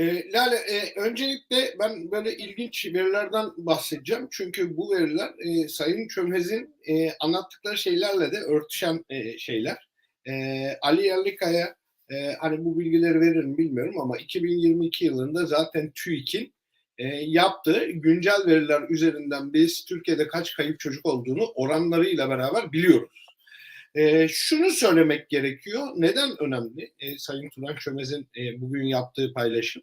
E, Lale, e, öncelikle ben böyle ilginç verilerden bahsedeceğim. Çünkü bu veriler e, Sayın Çömez'in e, anlattıkları şeylerle de örtüşen e, şeyler. E, Ali Yerlikaya e, hani bu bilgileri verir mi bilmiyorum ama 2022 yılında zaten TÜİK'in e, yaptığı güncel veriler üzerinden biz Türkiye'de kaç kayıp çocuk olduğunu oranlarıyla beraber biliyoruz. E, şunu söylemek gerekiyor. Neden önemli e, Sayın Turan Çömez'in e, bugün yaptığı paylaşım?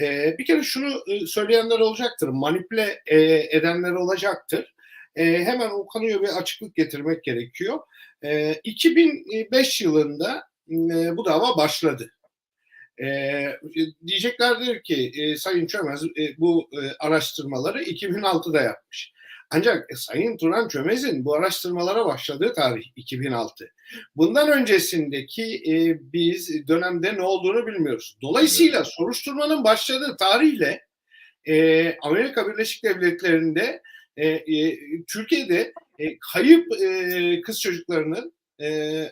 E, bir kere şunu e, söyleyenler olacaktır. Manipüle e, edenler olacaktır. E, hemen o konuya bir açıklık getirmek gerekiyor. E, 2005 yılında e, bu dava başladı. E, diyeceklerdir ki e, Sayın Çömez e, bu e, araştırmaları 2006'da yapmış. Ancak Sayın Turan Çömez'in bu araştırmalara başladığı tarih 2006. Bundan öncesindeki e, biz dönemde ne olduğunu bilmiyoruz. Dolayısıyla soruşturmanın başladığı tarihle e, Amerika Birleşik Devletleri'nde e, e, Türkiye'de e, kayıp e, kız çocuklarının e,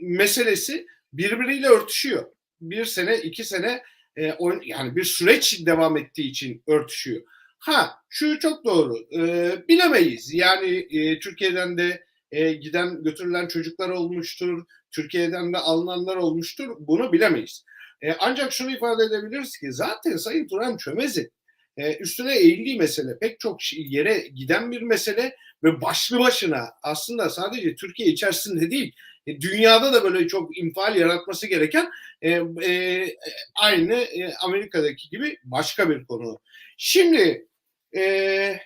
meselesi birbiriyle örtüşüyor. Bir sene, iki sene e, yani bir süreç devam ettiği için örtüşüyor. Ha şu çok doğru. E, bilemeyiz. Yani e, Türkiye'den de e, giden götürülen çocuklar olmuştur. Türkiye'den de alınanlar olmuştur. Bunu bilemeyiz. E, ancak şunu ifade edebiliriz ki zaten Sayın Turan Çömez'in e, üstüne eğildiği mesele pek çok yere giden bir mesele ve başlı başına aslında sadece Türkiye içerisinde değil e, dünyada da böyle çok infial yaratması gereken e, e, aynı e, Amerika'daki gibi başka bir konu. Şimdi e,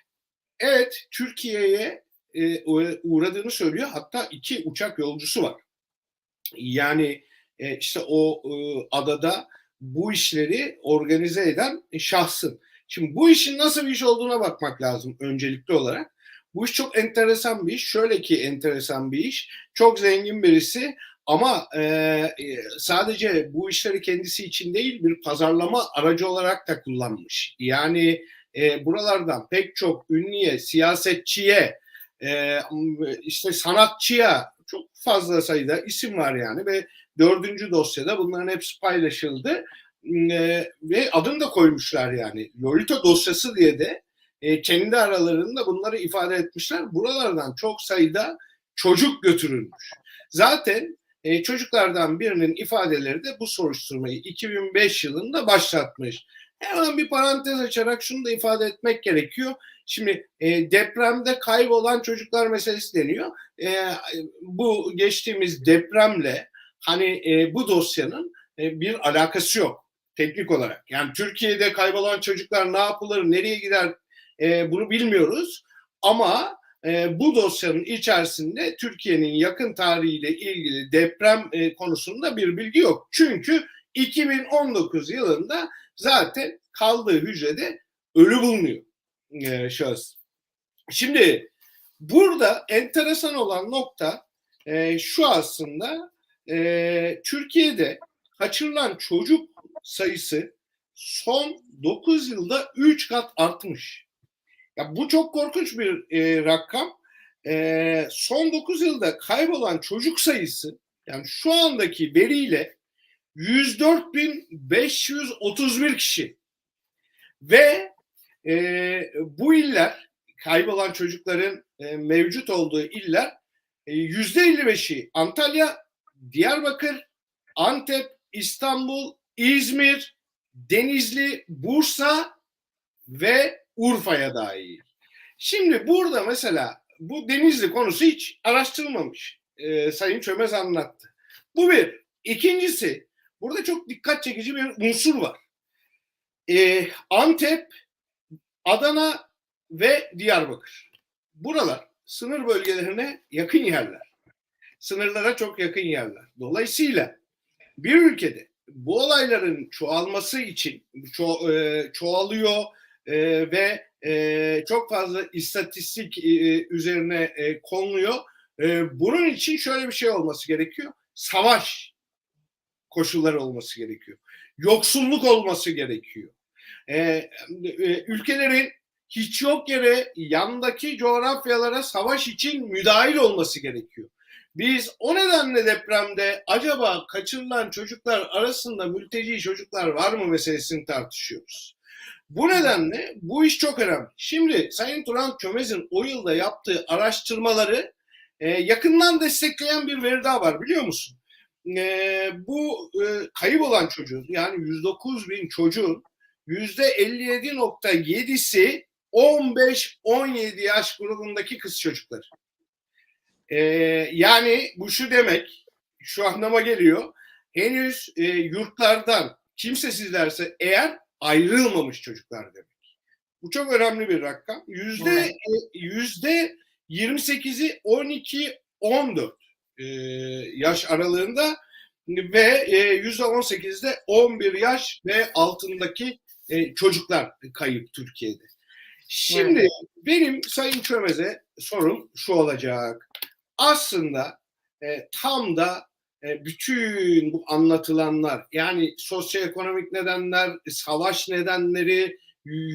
evet Türkiye'ye e, uğradığını söylüyor. Hatta iki uçak yolcusu var. Yani e, işte o e, adada bu işleri organize eden şahsın. Şimdi bu işin nasıl bir iş olduğuna bakmak lazım öncelikli olarak. Bu iş çok enteresan bir iş. Şöyle ki enteresan bir iş. Çok zengin birisi ama e, sadece bu işleri kendisi için değil bir pazarlama aracı olarak da kullanmış. Yani e, buralardan pek çok ünlüye, siyasetçiye, e, işte sanatçıya çok fazla sayıda isim var yani ve dördüncü dosyada bunların hepsi paylaşıldı e, ve adını da koymuşlar yani. Lolita dosyası diye de e, kendi aralarında bunları ifade etmişler. Buralardan çok sayıda çocuk götürülmüş. Zaten e, çocuklardan birinin ifadeleri de bu soruşturmayı 2005 yılında başlatmış. Hemen bir parantez açarak şunu da ifade etmek gerekiyor. Şimdi e, depremde kaybolan çocuklar meselesi deniyor. E, bu geçtiğimiz depremle hani e, bu dosyanın e, bir alakası yok teknik olarak. Yani Türkiye'de kaybolan çocuklar ne yapılır, nereye gider e, bunu bilmiyoruz. Ama e, bu dosyanın içerisinde Türkiye'nin yakın tarihiyle ilgili deprem e, konusunda bir bilgi yok. Çünkü 2019 yılında zaten kaldığı hücrede ölü bulunuyor e, şahıs. Şimdi burada enteresan olan nokta e, şu aslında e, Türkiye'de kaçırılan çocuk sayısı son 9 yılda 3 kat artmış. Ya bu çok korkunç bir e, rakam. E, son 9 yılda kaybolan çocuk sayısı yani şu andaki veriyle 104.531 kişi ve e, bu iller kaybolan çocukların e, mevcut olduğu iller e, yüzde 55'i Antalya, Diyarbakır, Antep, İstanbul, İzmir, Denizli, Bursa ve Urfa'ya dahil. Şimdi burada mesela bu Denizli konusu hiç araştırılmamış. Ee, Sayın Çömez anlattı. Bu bir. İkincisi burada çok dikkat çekici bir unsur var. Ee, Antep, Adana ve Diyarbakır. Buralar sınır bölgelerine yakın yerler. Sınırlara çok yakın yerler. Dolayısıyla bir ülkede bu olayların çoğalması için ço e, çoğalıyor e, ve e, çok fazla istatistik e, üzerine e, konuluyor. E, bunun için şöyle bir şey olması gerekiyor. Savaş koşulları olması gerekiyor. Yoksulluk olması gerekiyor. E, e, ülkelerin hiç yok yere yandaki coğrafyalara savaş için müdahil olması gerekiyor. Biz o nedenle depremde acaba kaçırılan çocuklar arasında mülteci çocuklar var mı meselesini tartışıyoruz. Bu nedenle bu iş çok önemli. Şimdi Sayın Turan Çömez'in o yılda yaptığı araştırmaları e, yakından destekleyen bir veri daha var biliyor musun? E, bu e, kayıp olan çocuğun yani 109 bin çocuğun %57.7'si 15-17 yaş grubundaki kız çocukları. Ee, yani bu şu demek, şu anlama geliyor. Henüz e, yurtlardan kimsesizlerse eğer ayrılmamış çocuklar demek. Bu çok önemli bir rakam. Yüzde e, yüzde 28'i 12-14 e, yaş aralığında ve e, yüzde 18'de 11 yaş ve altındaki e, çocuklar kayıp Türkiye'de. Şimdi benim Sayın Çömez'e sorum şu olacak. Aslında e, tam da e, bütün bu anlatılanlar yani sosyoekonomik nedenler, savaş nedenleri,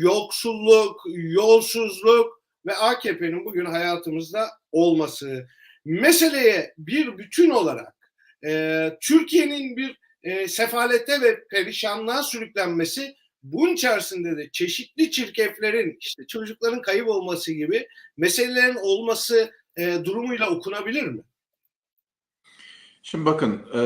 yoksulluk, yolsuzluk ve AKP'nin bugün hayatımızda olması meseleye bir bütün olarak e, Türkiye'nin bir e, sefalete ve perişanlığa sürüklenmesi bunun içerisinde de çeşitli çirkeflerin işte çocukların kayıp olması gibi meselelerin olması e, durumuyla okunabilir mi? Şimdi bakın e,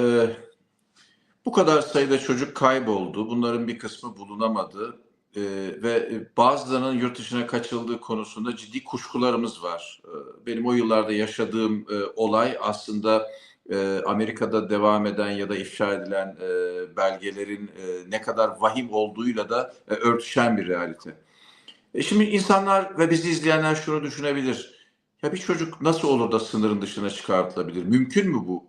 bu kadar sayıda çocuk kayboldu. Bunların bir kısmı bulunamadı. E, ve bazılarının yurt dışına kaçıldığı konusunda ciddi kuşkularımız var. E, benim o yıllarda yaşadığım e, olay aslında e, Amerika'da devam eden ya da ifşa edilen e, belgelerin e, ne kadar vahim olduğuyla da e, örtüşen bir realite. E, şimdi insanlar ve bizi izleyenler şunu düşünebilir. Ya bir çocuk nasıl olur da sınırın dışına çıkartılabilir? Mümkün mü bu?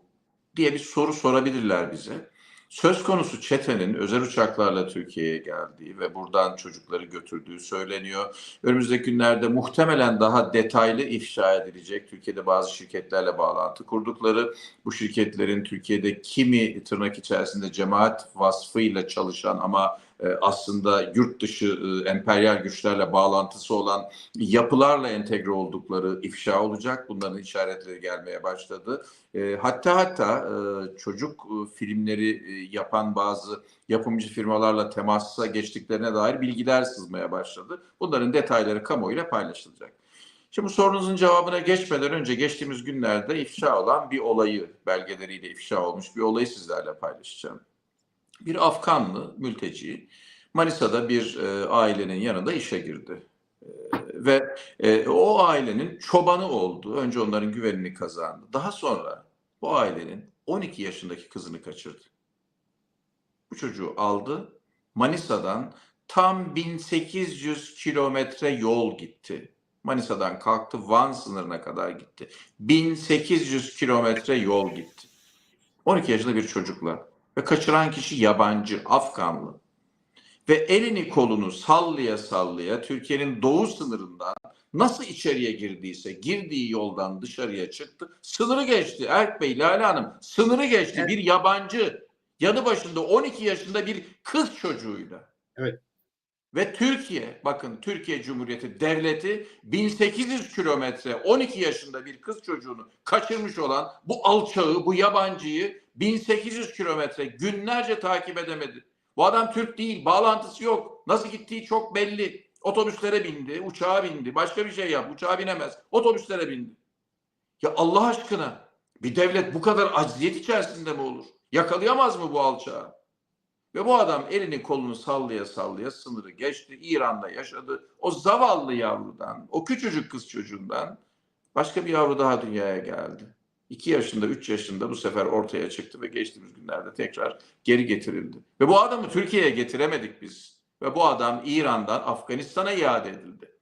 diye bir soru sorabilirler bize. Söz konusu çetenin özel uçaklarla Türkiye'ye geldiği ve buradan çocukları götürdüğü söyleniyor. Önümüzdeki günlerde muhtemelen daha detaylı ifşa edilecek. Türkiye'de bazı şirketlerle bağlantı kurdukları, bu şirketlerin Türkiye'de kimi tırnak içerisinde cemaat vasfıyla çalışan ama aslında yurt dışı e, emperyal güçlerle bağlantısı olan yapılarla entegre oldukları ifşa olacak. Bunların işaretleri gelmeye başladı. E, hatta hatta e, çocuk e, filmleri e, yapan bazı yapımcı firmalarla temasa geçtiklerine dair bilgiler sızmaya başladı. Bunların detayları kamuoyuyla paylaşılacak. Şimdi bu sorunuzun cevabına geçmeden önce geçtiğimiz günlerde ifşa olan bir olayı, belgeleriyle ifşa olmuş bir olayı sizlerle paylaşacağım. Bir Afganlı mülteci Manisa'da bir e, ailenin yanında işe girdi. E, ve e, o ailenin çobanı oldu. Önce onların güvenini kazandı. Daha sonra bu ailenin 12 yaşındaki kızını kaçırdı. Bu çocuğu aldı. Manisa'dan tam 1800 kilometre yol gitti. Manisa'dan kalktı Van sınırına kadar gitti. 1800 kilometre yol gitti. 12 yaşında bir çocukla ve kaçıran kişi yabancı, Afganlı. Ve elini kolunu sallaya sallaya Türkiye'nin doğu sınırından nasıl içeriye girdiyse girdiği yoldan dışarıya çıktı. Sınırı geçti Erk Bey, Lale Hanım sınırı geçti Evet. bir yabancı yanı başında 12 yaşında bir kız çocuğuyla. Evet. Ve Türkiye, bakın Türkiye Cumhuriyeti Devleti 1800 kilometre 12 yaşında bir kız çocuğunu kaçırmış olan bu alçağı, bu yabancıyı 1800 kilometre günlerce takip edemedi. Bu adam Türk değil, bağlantısı yok. Nasıl gittiği çok belli. Otobüslere bindi, uçağa bindi, başka bir şey yap, uçağa binemez. Otobüslere bindi. Ya Allah aşkına bir devlet bu kadar acziyet içerisinde mi olur? Yakalayamaz mı bu alçağı? Ve bu adam elini kolunu sallaya sallaya sınırı geçti. İran'da yaşadı. O zavallı yavrudan, o küçücük kız çocuğundan başka bir yavru daha dünyaya geldi. 2 yaşında, 3 yaşında bu sefer ortaya çıktı ve geçtiğimiz günlerde tekrar geri getirildi. Ve bu adamı Türkiye'ye getiremedik biz. Ve bu adam İran'dan Afganistan'a iade edildi.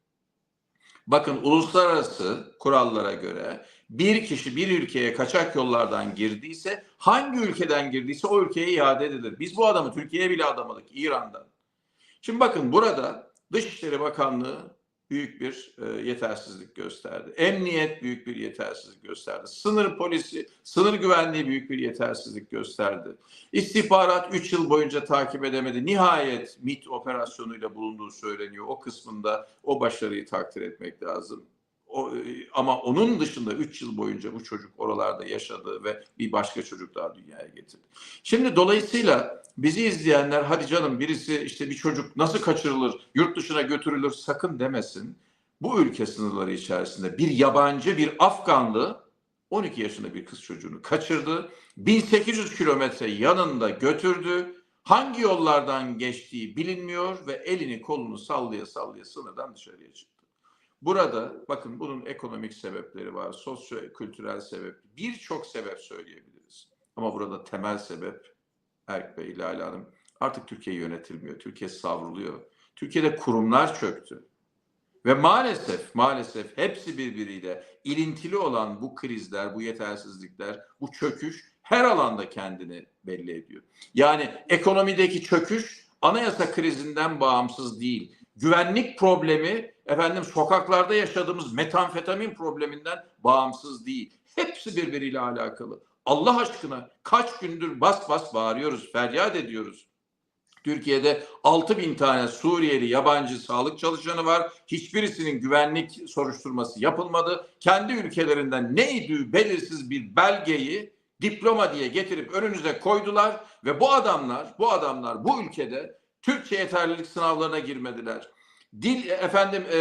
Bakın uluslararası kurallara göre bir kişi bir ülkeye kaçak yollardan girdiyse hangi ülkeden girdiyse o ülkeye iade edilir. Biz bu adamı Türkiye'ye bile adamadık İran'dan. Şimdi bakın burada Dışişleri Bakanlığı büyük bir e, yetersizlik gösterdi. Emniyet büyük bir yetersizlik gösterdi. Sınır polisi, sınır güvenliği büyük bir yetersizlik gösterdi. İstihbarat 3 yıl boyunca takip edemedi. Nihayet MIT operasyonuyla bulunduğu söyleniyor. O kısmında o başarıyı takdir etmek lazım. O, ama onun dışında 3 yıl boyunca bu çocuk oralarda yaşadı ve bir başka çocuk daha dünyaya getirdi. Şimdi dolayısıyla bizi izleyenler hadi canım birisi işte bir çocuk nasıl kaçırılır, yurt dışına götürülür sakın demesin. Bu ülke sınırları içerisinde bir yabancı, bir Afganlı 12 yaşında bir kız çocuğunu kaçırdı. 1800 kilometre yanında götürdü. Hangi yollardan geçtiği bilinmiyor ve elini kolunu sallaya sallaya sınırdan dışarıya çıktı. Burada bakın bunun ekonomik sebepleri var, sosyo-kültürel sebep, birçok sebep söyleyebiliriz. Ama burada temel sebep Erk Bey, Lale Hanım artık Türkiye yönetilmiyor, Türkiye savruluyor. Türkiye'de kurumlar çöktü. Ve maalesef, maalesef hepsi birbiriyle ilintili olan bu krizler, bu yetersizlikler, bu çöküş her alanda kendini belli ediyor. Yani ekonomideki çöküş anayasa krizinden bağımsız değil. Güvenlik problemi efendim sokaklarda yaşadığımız metamfetamin probleminden bağımsız değil. Hepsi birbiriyle alakalı. Allah aşkına kaç gündür bas bas bağırıyoruz, feryat ediyoruz. Türkiye'de 6 bin tane Suriyeli yabancı sağlık çalışanı var. Hiçbirisinin güvenlik soruşturması yapılmadı. Kendi ülkelerinden neydi belirsiz bir belgeyi diploma diye getirip önünüze koydular ve bu adamlar, bu adamlar bu ülkede Türkçe yeterlilik sınavlarına girmediler. Dil efendim e,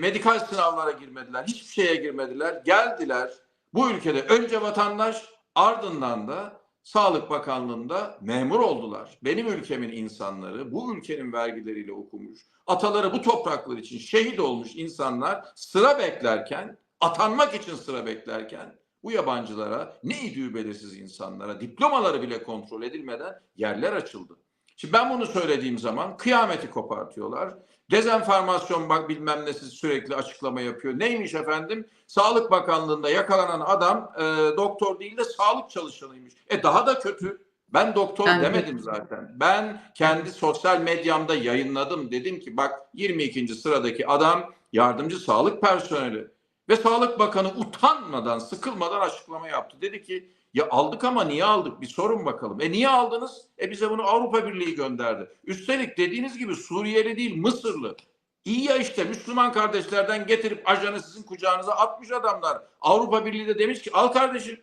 medikal sınavlara girmediler. Hiçbir şeye girmediler. Geldiler. Bu ülkede önce vatandaş ardından da Sağlık Bakanlığı'nda memur oldular. Benim ülkemin insanları bu ülkenin vergileriyle okumuş, ataları bu topraklar için şehit olmuş insanlar sıra beklerken, atanmak için sıra beklerken bu yabancılara ne idüğü belirsiz insanlara diplomaları bile kontrol edilmeden yerler açıldı. Şimdi ben bunu söylediğim zaman kıyameti kopartıyorlar. Dezenformasyon bak bilmem nesi sürekli açıklama yapıyor. Neymiş efendim? Sağlık Bakanlığı'nda yakalanan adam e, doktor değil de sağlık çalışanıymış. E daha da kötü. Ben doktor Ben de. demedim zaten. Ben kendi sosyal medyamda yayınladım. Dedim ki bak 22. sıradaki adam yardımcı sağlık personeli. Ve Sağlık Bakanı utanmadan, sıkılmadan açıklama yaptı. Dedi ki ya aldık ama niye aldık? Bir sorun bakalım. E niye aldınız? E bize bunu Avrupa Birliği gönderdi. Üstelik dediğiniz gibi Suriyeli değil Mısırlı. İyi ya işte Müslüman kardeşlerden getirip ajanı sizin kucağınıza atmış adamlar. Avrupa Birliği de demiş ki al kardeşim.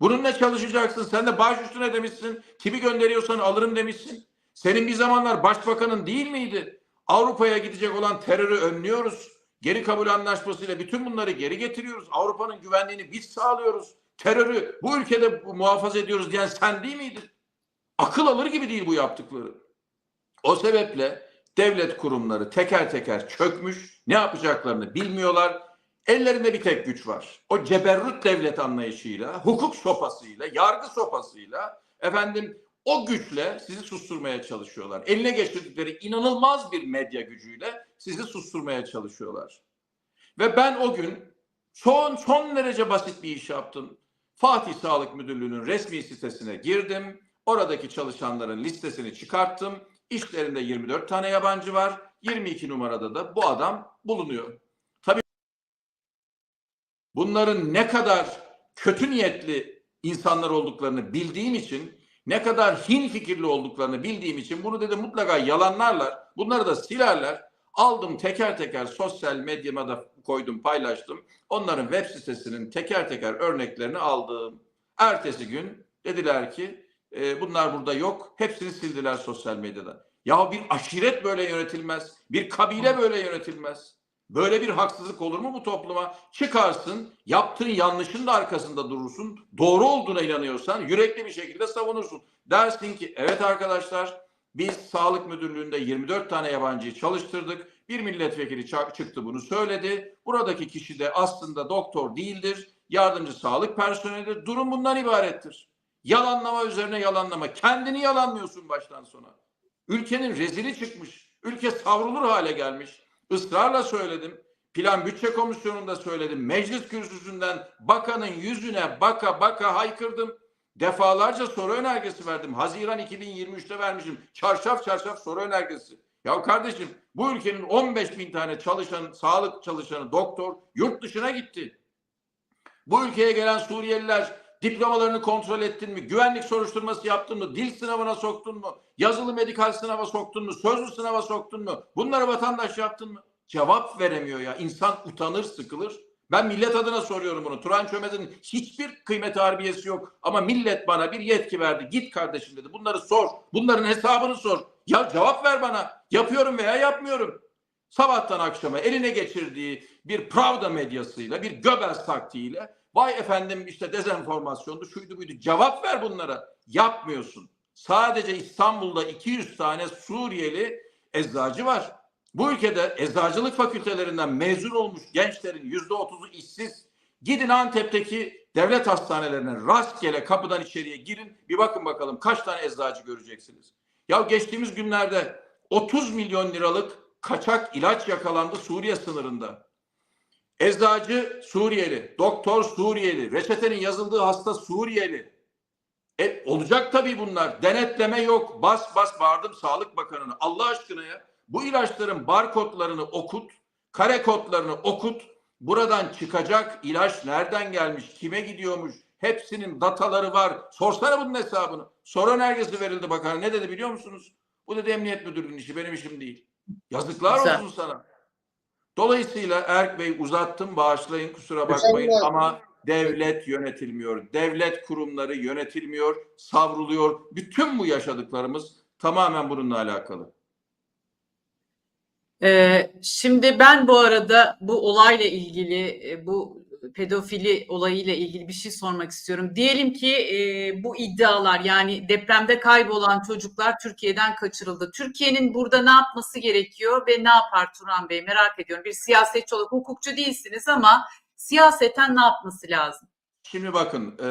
Bununla çalışacaksın. Sen de baş üstüne demişsin. Kimi gönderiyorsan alırım demişsin. Senin bir zamanlar başbakanın değil miydi? Avrupa'ya gidecek olan terörü önlüyoruz. Geri kabul anlaşmasıyla bütün bunları geri getiriyoruz. Avrupa'nın güvenliğini biz sağlıyoruz. Terörü bu ülkede muhafaza ediyoruz diyen sen değil miydin? Akıl alır gibi değil bu yaptıkları. O sebeple devlet kurumları teker teker çökmüş. Ne yapacaklarını bilmiyorlar. Ellerinde bir tek güç var. O ceberrut devlet anlayışıyla, hukuk sopasıyla, yargı sopasıyla efendim o güçle sizi susturmaya çalışıyorlar. Eline geçirdikleri inanılmaz bir medya gücüyle sizi susturmaya çalışıyorlar. Ve ben o gün son son derece basit bir iş yaptım. Fatih Sağlık Müdürlüğü'nün resmi sitesine girdim. Oradaki çalışanların listesini çıkarttım. İşlerinde 24 tane yabancı var. 22 numarada da bu adam bulunuyor. Tabii bunların ne kadar kötü niyetli insanlar olduklarını bildiğim için ne kadar hin fikirli olduklarını bildiğim için bunu dedim mutlaka yalanlarlar. Bunları da silerler. Aldım teker teker sosyal medyama da koydum paylaştım. Onların web sitesinin teker teker örneklerini aldım. Ertesi gün dediler ki e, bunlar burada yok. Hepsini sildiler sosyal medyada. Ya bir aşiret böyle yönetilmez. Bir kabile böyle yönetilmez. Böyle bir haksızlık olur mu bu topluma? Çıkarsın, yaptığın yanlışın da arkasında durursun. Doğru olduğuna inanıyorsan yürekli bir şekilde savunursun. Dersin ki evet arkadaşlar biz Sağlık Müdürlüğü'nde 24 tane yabancıyı çalıştırdık. Bir milletvekili çıktı bunu söyledi. Buradaki kişi de aslında doktor değildir. Yardımcı sağlık personelidir. Durum bundan ibarettir. Yalanlama üzerine yalanlama. Kendini yalanlıyorsun baştan sona. Ülkenin rezili çıkmış. Ülke savrulur hale gelmiş. Israrla söyledim. Plan Bütçe Komisyonu'nda söyledim. Meclis kürsüsünden bakanın yüzüne baka baka haykırdım. Defalarca soru önergesi verdim. Haziran 2023'te vermişim. Çarşaf çarşaf soru önergesi. Ya kardeşim bu ülkenin 15 bin tane çalışan, sağlık çalışanı, doktor yurt dışına gitti. Bu ülkeye gelen Suriyeliler diplomalarını kontrol ettin mi? Güvenlik soruşturması yaptın mı? Dil sınavına soktun mu? Yazılı medikal sınava soktun mu? Sözlü sınava soktun mu? Bunları vatandaş yaptın mı? Cevap veremiyor ya. İnsan utanır, sıkılır. Ben millet adına soruyorum bunu. Turan Çömez'in hiçbir kıymeti harbiyesi yok. Ama millet bana bir yetki verdi. Git kardeşim dedi. Bunları sor. Bunların hesabını sor. Ya cevap ver bana. Yapıyorum veya yapmıyorum. Sabahtan akşama eline geçirdiği bir Pravda medyasıyla, bir Göbels taktiğiyle vay efendim işte dezenformasyondu, şuydu buydu. Cevap ver bunlara. Yapmıyorsun. Sadece İstanbul'da 200 tane Suriyeli eczacı var. Bu ülkede eczacılık fakültelerinden mezun olmuş gençlerin yüzde otuzu işsiz. Gidin Antep'teki devlet hastanelerine rastgele kapıdan içeriye girin. Bir bakın bakalım kaç tane eczacı göreceksiniz. Ya geçtiğimiz günlerde 30 milyon liralık kaçak ilaç yakalandı Suriye sınırında. Eczacı Suriyeli, doktor Suriyeli, reçetenin yazıldığı hasta Suriyeli. E, olacak tabii bunlar. Denetleme yok. Bas bas bağırdım Sağlık Bakanı'na. Allah aşkına ya. Bu ilaçların barkodlarını okut, kare kodlarını okut. Buradan çıkacak ilaç nereden gelmiş, kime gidiyormuş, hepsinin dataları var. Sorsana bunun hesabını. Soru önergesi verildi bakan. Ne dedi biliyor musunuz? Bu dedi emniyet müdürlüğünün işi, benim işim değil. Yazıklar Güzel. olsun sana. Dolayısıyla Erk Bey uzattım, bağışlayın kusura bakmayın Efendim? ama devlet yönetilmiyor. Devlet kurumları yönetilmiyor, savruluyor. Bütün bu yaşadıklarımız tamamen bununla alakalı. Ee, şimdi ben bu arada bu olayla ilgili, e, bu pedofili olayıyla ilgili bir şey sormak istiyorum. Diyelim ki e, bu iddialar yani depremde kaybolan çocuklar Türkiye'den kaçırıldı. Türkiye'nin burada ne yapması gerekiyor ve ne yapar Turan Bey merak ediyorum. Bir siyasetçi olarak hukukçu değilsiniz ama siyaseten ne yapması lazım? Şimdi bakın e,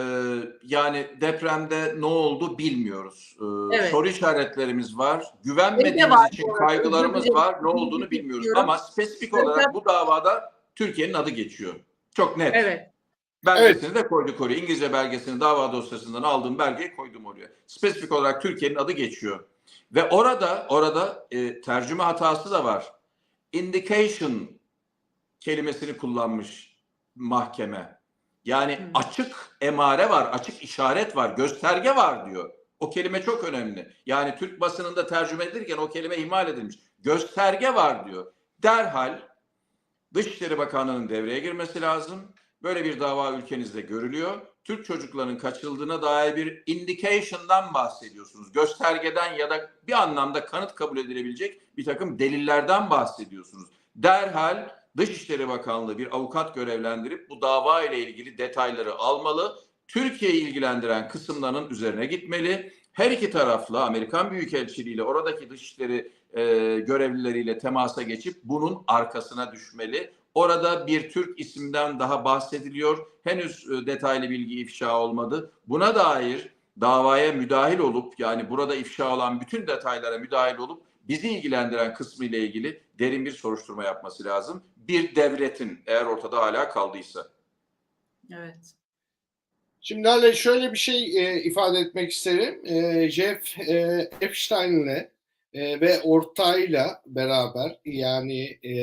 yani depremde ne oldu bilmiyoruz. E, Evet. Soru işaretlerimiz var. Güvenmediğimiz var için arada. kaygılarımız var. Ne olduğunu bilmiyoruz. Bilmiyorum. Ama spesifik olarak bu davada Türkiye'nin adı geçiyor. Çok net. Evet. Belgesini de koyduk oraya. İngilizce belgesini dava dosyasından aldığım belgeyi koydum oraya. Spesifik olarak Türkiye'nin adı geçiyor. Ve orada orada e, tercüme hatası da var. Indication kelimesini kullanmış mahkeme. Yani Hı. açık emare var, açık işaret var, gösterge var diyor. O kelime çok önemli. Yani Türk basınında tercüme edilirken o kelime ihmal edilmiş. Gösterge var diyor. Derhal Dışişleri Bakanlığı'nın devreye girmesi lazım. Böyle bir dava ülkenizde görülüyor. Türk çocuklarının kaçırıldığına dair bir indication'dan bahsediyorsunuz. Göstergeden ya da bir anlamda kanıt kabul edilebilecek bir takım delillerden bahsediyorsunuz. Derhal Dışişleri Bakanlığı bir avukat görevlendirip bu dava ile ilgili detayları almalı. Türkiye'yi ilgilendiren kısımlarının üzerine gitmeli. Her iki tarafla Amerikan Büyükelçiliği ile oradaki dışişleri e, görevlileriyle temasa geçip bunun arkasına düşmeli. Orada bir Türk isimden daha bahsediliyor. Henüz e, detaylı bilgi ifşa olmadı. Buna dair davaya müdahil olup yani burada ifşa olan bütün detaylara müdahil olup bizi ilgilendiren kısmı ile ilgili derin bir soruşturma yapması lazım. Bir devletin eğer ortada hala kaldıysa. Evet. Şimdi Hale şöyle bir şey e, ifade etmek isterim. E, Jeff e, Epstein'le e, ve ortağıyla beraber yani e,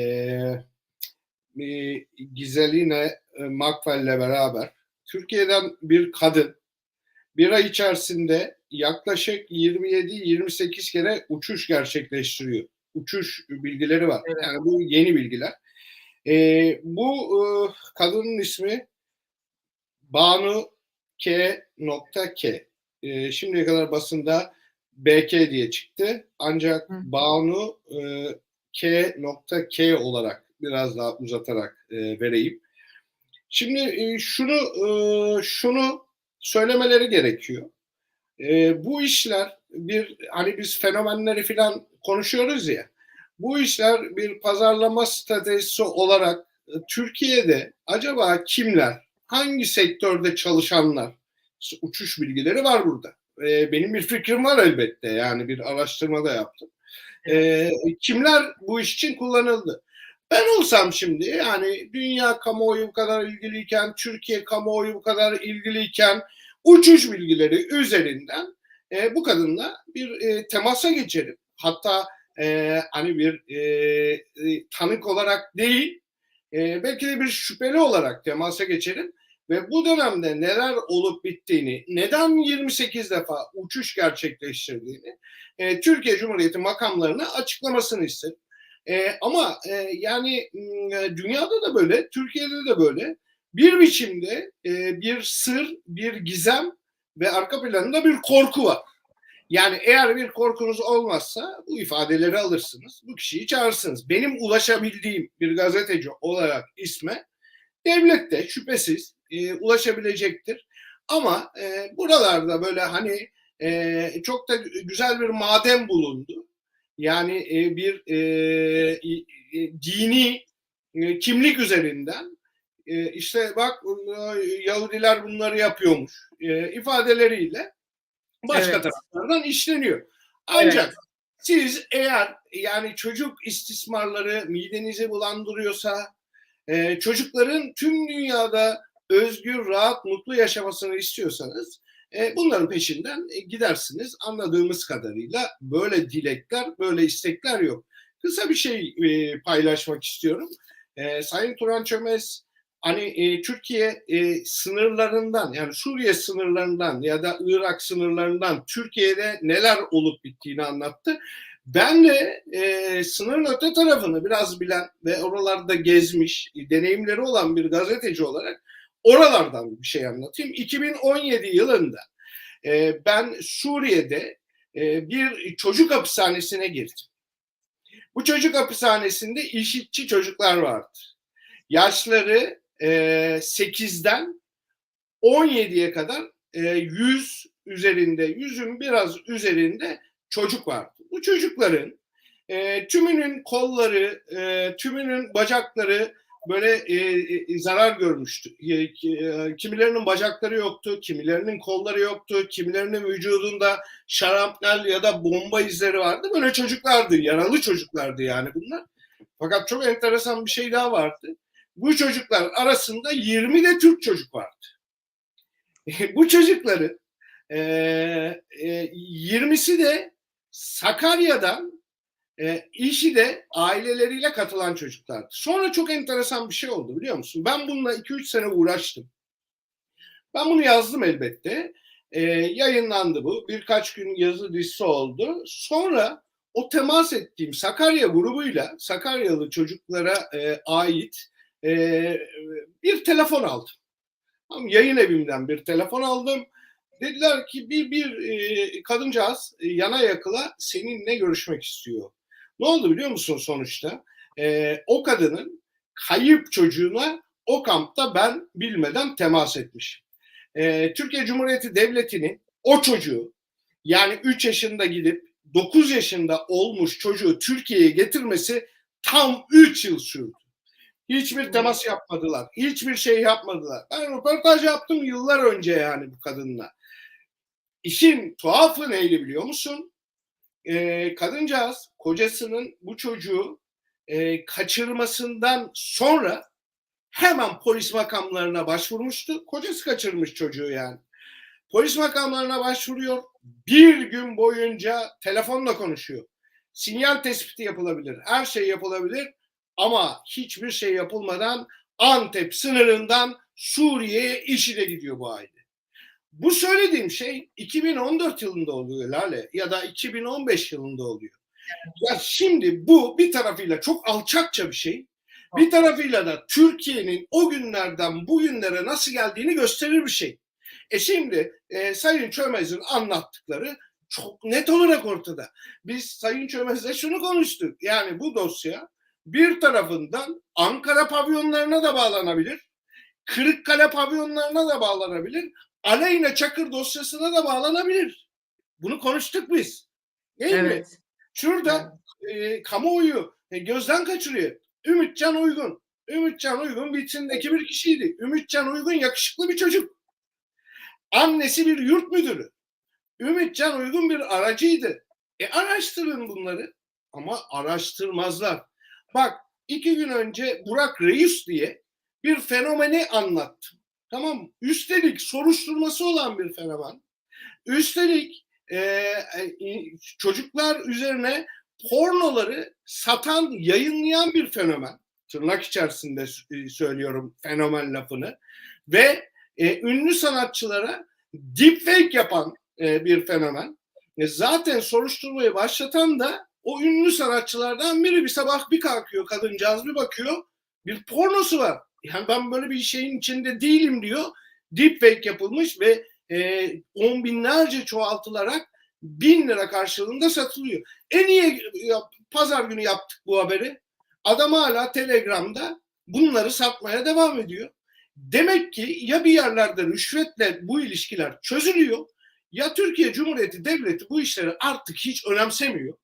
e, Gizeline e, Maxwell'le beraber Türkiye'den bir kadın bir ay içerisinde yaklaşık 27-28 kere uçuş gerçekleştiriyor. Uçuş bilgileri var. Evet. Yani bu yeni bilgiler. E, bu e, kadının ismi Banu K. K. E, şimdiye kadar basında BK diye çıktı. Ancak Hı. Banu e, K. K olarak biraz daha uzatarak e, vereyim. Şimdi e, şunu e, şunu söylemeleri gerekiyor. E, bu işler bir hani biz fenomenleri falan konuşuyoruz ya. Bu işler bir pazarlama stratejisi olarak e, Türkiye'de acaba kimler, hangi sektörde çalışanlar, uçuş bilgileri var burada. E, benim bir fikrim var elbette yani bir araştırma da yaptım. E, kimler bu iş için kullanıldı? Ben olsam şimdi yani dünya kamuoyu bu kadar ilgiliyken, Türkiye kamuoyu bu kadar ilgiliyken uçuş bilgileri üzerinden e, bu kadınla bir e, temasa geçerim. Hatta e, hani bir e, e, tanık olarak değil, e, belki de bir şüpheli olarak temasa geçerim ve bu dönemde neler olup bittiğini, neden 28 defa uçuş gerçekleştirdiğini e, Türkiye Cumhuriyeti makamlarına açıklamasını isterim. E, ama e, yani m, dünyada da böyle, Türkiye'de de böyle. Bir biçimde e, bir sır, bir gizem ve arka planında bir korku var. Yani eğer bir korkunuz olmazsa bu ifadeleri alırsınız, bu kişiyi çağırırsınız. Benim ulaşabildiğim bir gazeteci olarak isme devlet de şüphesiz e, ulaşabilecektir. Ama e, buralarda böyle hani e, çok da güzel bir maden bulundu. Yani e, bir e, e, dini e, kimlik üzerinden e, işte bak e, Yahudiler bunları yapıyormuş e, ifadeleriyle başka Evet. taraflardan işleniyor. Ancak siz eğer yani çocuk istismarları midenizi bulandırıyorsa e, çocukların tüm dünyada özgür, rahat, mutlu yaşamasını istiyorsanız e, bunların peşinden e, gidersiniz. Anladığımız kadarıyla böyle dilekler, böyle istekler yok. Kısa bir şey e, paylaşmak istiyorum. E, Sayın Turan Çömez hani e, Türkiye e, sınırlarından yani Suriye sınırlarından ya da Irak sınırlarından Türkiye'de neler olup bittiğini anlattı. Ben de e, sınırın öte tarafını biraz bilen ve oralarda gezmiş, deneyimleri olan bir gazeteci olarak oralardan bir şey anlatayım. 2017 yılında e, ben Suriye'de e, bir çocuk hapishanesine girdim. Bu çocuk hapishanesinde işitçi çocuklar vardı. Yaşları e, 8'den 17'ye kadar e, 100 üzerinde, yüzün biraz üzerinde çocuk vardı. Bu çocukların e, tümünün kolları, e, tümünün bacakları böyle e, e, zarar görmüştü. E, e, kimilerinin bacakları yoktu, kimilerinin kolları yoktu, kimilerinin vücudunda şarampnel ya da bomba izleri vardı. Böyle çocuklardı, yaralı çocuklardı yani bunlar. Fakat çok enteresan bir şey daha vardı. Bu çocuklar arasında 20 de Türk çocuk vardı. Bu çocukları e, e, 20'si de Sakarya'dan e, işi de aileleriyle katılan çocuklardı. Sonra çok enteresan bir şey oldu biliyor musun? Ben bununla 2-3 sene uğraştım. Ben bunu yazdım elbette. E, yayınlandı bu. Birkaç gün yazı dizisi oldu. Sonra o temas ettiğim Sakarya grubuyla Sakaryalı çocuklara e, ait e, bir telefon aldım. Tam yayın evimden bir telefon aldım. Dediler ki bir bir e, kadıncağız e, yana yakıla seninle görüşmek istiyor. Ne oldu biliyor musun sonuçta? E, o kadının kayıp çocuğuna o kampta ben bilmeden temas etmişim. E, Türkiye Cumhuriyeti Devleti'nin o çocuğu yani 3 yaşında gidip 9 yaşında olmuş çocuğu Türkiye'ye getirmesi tam 3 yıl sürdü. Hiçbir temas yapmadılar. Hiçbir şey yapmadılar. Ben röportaj yaptım yıllar önce yani bu kadınla. İşin tuhafı neydi biliyor musun? Ee, kadıncağız kocasının bu çocuğu e, kaçırmasından sonra hemen polis makamlarına başvurmuştu. Kocası kaçırmış çocuğu yani. Polis makamlarına başvuruyor. Bir gün boyunca telefonla konuşuyor. Sinyal tespiti yapılabilir. Her şey yapılabilir. Ama hiçbir şey yapılmadan Antep sınırından Suriye'ye işi de gidiyor bu aile. Bu söylediğim şey 2014 yılında oluyor Lale ya da 2015 yılında oluyor. Ya şimdi bu bir tarafıyla çok alçakça bir şey. Bir tarafıyla da Türkiye'nin o günlerden bugünlere nasıl geldiğini gösterir bir şey. E şimdi e, Sayın Çömez'in anlattıkları çok net olarak ortada. Biz Sayın Çömez'le şunu konuştuk. Yani bu dosya bir tarafından Ankara pavyonlarına da bağlanabilir. Kırıkkale pavyonlarına da bağlanabilir. Aleyna Çakır dosyasına da bağlanabilir. Bunu konuştuk biz. Değil mi? Evet. Şurada e, kamuoyu e, gözden kaçırıyor. Ümitcan Uygun. Ümitcan Uygun vitrindeki bir kişiydi. Ümitcan Uygun yakışıklı bir çocuk. Annesi bir yurt müdürü. Ümitcan Uygun bir aracıydı. E araştırın bunları. Ama araştırmazlar. Bak iki gün önce Burak Reis diye bir fenomeni anlattım. Tamam mı? Üstelik soruşturması olan bir fenomen. Üstelik e, e, çocuklar üzerine pornoları satan, yayınlayan bir fenomen. Tırnak içerisinde e, söylüyorum fenomen lafını. Ve e, ünlü sanatçılara deepfake yapan e, bir fenomen. E, zaten soruşturmayı başlatan da O ünlü sanatçılardan biri bir sabah bir kalkıyor kadıncağız bir bakıyor bir pornosu var. Yani ben böyle bir şeyin içinde değilim diyor. Deepfake yapılmış ve e, on binlerce çoğaltılarak bin lira karşılığında satılıyor. En iyi pazar günü yaptık bu haberi. Adam hala Telegram'da bunları satmaya devam ediyor. Demek ki ya bir yerlerde rüşvetle bu ilişkiler çözülüyor ya Türkiye Cumhuriyeti Devleti bu işleri artık hiç önemsemiyor.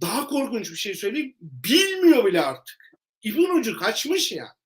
Daha korkunç bir şey söyleyeyim. Bilmiyor bile artık. İpin ucu kaçmış ya.